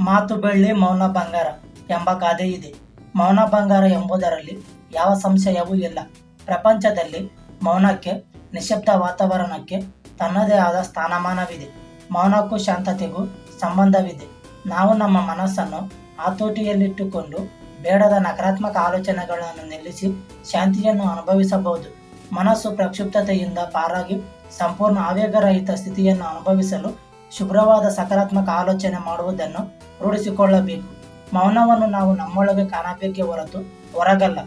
ಮಾತು ಬೆಳ್ಳಿ ಮೌನ ಬಂಗಾರ ಎಂಬ ಗಾದೆ ಇದೆ. ಮೌನ ಬಂಗಾರ ಎಂಬುದರಲ್ಲಿ ಯಾವ ಸಂಶಯವೂ ಇಲ್ಲ. ಪ್ರಪಂಚದಲ್ಲಿ ಮೌನಕ್ಕೆ, ನಿಶಬ್ದ ವಾತಾವರಣಕ್ಕೆ ತನ್ನದೇ ಆದ ಸ್ಥಾನಮಾನವಿದೆ. ಮೌನಕ್ಕೂ ಶಾಂತತೆಗೂ ಸಂಬಂಧವಿದೆ. ನಾವು ನಮ್ಮ ಮನಸ್ಸನ್ನು ಆತೋಟಿಯಲ್ಲಿಟ್ಟುಕೊಂಡು ಬೇಡದ ನಕಾರಾತ್ಮಕ ಆಲೋಚನೆಗಳನ್ನು ನಿಲ್ಲಿಸಿ ಶಾಂತಿಯನ್ನು ಅನುಭವಿಸಬಹುದು. ಮನಸ್ಸು ಪ್ರಕ್ಷುಬ್ಧತೆಯಿಂದ ಪಾರಾಗಿ ಸಂಪೂರ್ಣ ಆವೇಗರಹಿತ ಸ್ಥಿತಿಯನ್ನು ಅನುಭವಿಸಲು ಶುಭ್ರವಾದ ಸಕಾರಾತ್ಮಕ ಆಲೋಚನೆ ಮಾಡುವುದನ್ನು ರೂಢಿಸಿಕೊಳ್ಳಬೇಕು. ಮೌನವನ್ನು ನಾವು ನಮ್ಮೊಳಗೆ ಕಾಣಬೇಕೇ ಹೊರತು ಹೊರಗಲ್ಲ.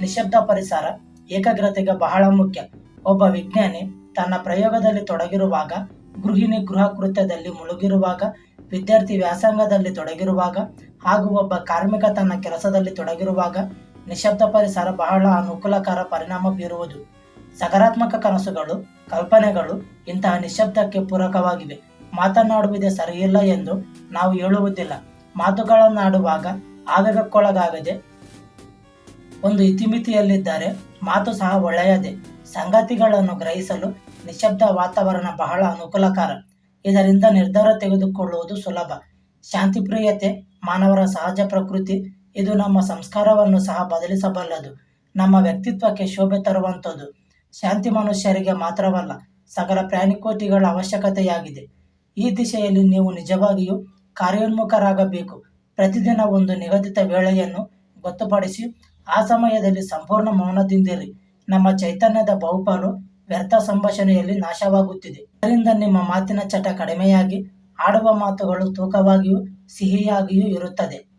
ನಿಶಬ್ದ ಪರಿಸರ, ಏಕಾಗ್ರತೆಗೆ ಬಹಳ ಮುಖ್ಯ. ಒಬ್ಬ ವಿಜ್ಞಾನಿ ತನ್ನ ಪ್ರಯೋಗದಲ್ಲಿ ತೊಡಗಿರುವಾಗ, ಗೃಹಿಣಿ ಗೃಹ ಕೃತ್ಯದಲ್ಲಿ ಮುಳುಗಿರುವಾಗ, ವಿದ್ಯಾರ್ಥಿ ವ್ಯಾಸಂಗದಲ್ಲಿ ತೊಡಗಿರುವಾಗ ಹಾಗೂ ಒಬ್ಬ ಕಾರ್ಮಿಕ ತನ್ನ ಕೆಲಸದಲ್ಲಿ ತೊಡಗಿರುವಾಗ ನಿಶಬ್ದ ಪರಿಸರ ಬಹಳ ಅನುಕೂಲಕರ ಪರಿಣಾಮ ಬೀರುವುದು. ಸಕಾರಾತ್ಮಕ ಕನಸುಗಳು, ಕಲ್ಪನೆಗಳು ಇಂತಹ ನಿಶಬ್ದಕ್ಕೆ ಪೂರಕವಾಗಿವೆ. ಮಾತನಾಡುವುದೇ ಸರಿಯಿಲ್ಲ ಎಂದು ನಾವು ಹೇಳುವುದಿಲ್ಲ. ಮಾತುಗಳನ್ನಾಡುವಾಗ ಆವೇಗಕ್ಕೊಳಗಾಗದೆ ಒಂದು ಇತಿಮಿತಿಯಲ್ಲಿದ್ದರೆ ಮಾತು ಸಹ ಒಳ್ಳೆಯದೇ. ಸಂಗತಿಗಳನ್ನು ಗ್ರಹಿಸಲು ನಿಶಬ್ದ ವಾತಾವರಣ ಬಹಳ ಅನುಕೂಲಕರ. ಇದರಿಂದ ನಿರ್ಧಾರ ತೆಗೆದುಕೊಳ್ಳುವುದು ಸುಲಭ. ಶಾಂತಿಪ್ರಿಯತೆ, ಮಾನವರ ಸಹಜ ಪ್ರಕೃತಿ, ಇದು ನಮ್ಮ ಸಂಸ್ಕಾರವನ್ನು ಸಹ ಬದಲಿಸಬಲ್ಲದು. ನಮ್ಮ ವ್ಯಕ್ತಿತ್ವಕ್ಕೆ ಶೋಭೆ ತರುವಂಥದ್ದು. ಶಾಂತಿ ಮನುಷ್ಯರಿಗೆ ಮಾತ್ರವಲ್ಲ, ಸಕಲ ಪ್ರಾಣಿಕೋಟಿಗಳ ಅವಶ್ಯಕತೆಯಾಗಿದೆ. ಈ ದಿಶೆಯಲ್ಲಿ ನೀವು ನಿಜವಾಗಿಯೂ ಕಾರ್ಯೋನ್ಮುಖರಾಗಬೇಕು. ಪ್ರತಿದಿನ ಒಂದು ನಿಗದಿತ ವೇಳೆಯನ್ನು ಗೊತ್ತುಪಡಿಸಿ ಆ ಸಮಯದಲ್ಲಿ ಸಂಪೂರ್ಣ ಮೌನದಿಂದಿರಿ. ನಮ್ಮ ಚೈತನ್ಯದ ಬಹುಪಾಲು ವ್ಯರ್ಥ ಸಂಭಾಷಣೆಯಲ್ಲಿ ನಾಶವಾಗುತ್ತಿದೆ. ಇದರಿಂದ ನಿಮ್ಮ ಮಾತಿನ ಚಟ ಕಡಿಮೆಯಾಗಿ, ಆಡುವ ಮಾತುಗಳು ತೂಕವಾಗಿಯೂ, ಸಿಹಿಯಾಗಿಯೂ ಇರುತ್ತದೆ.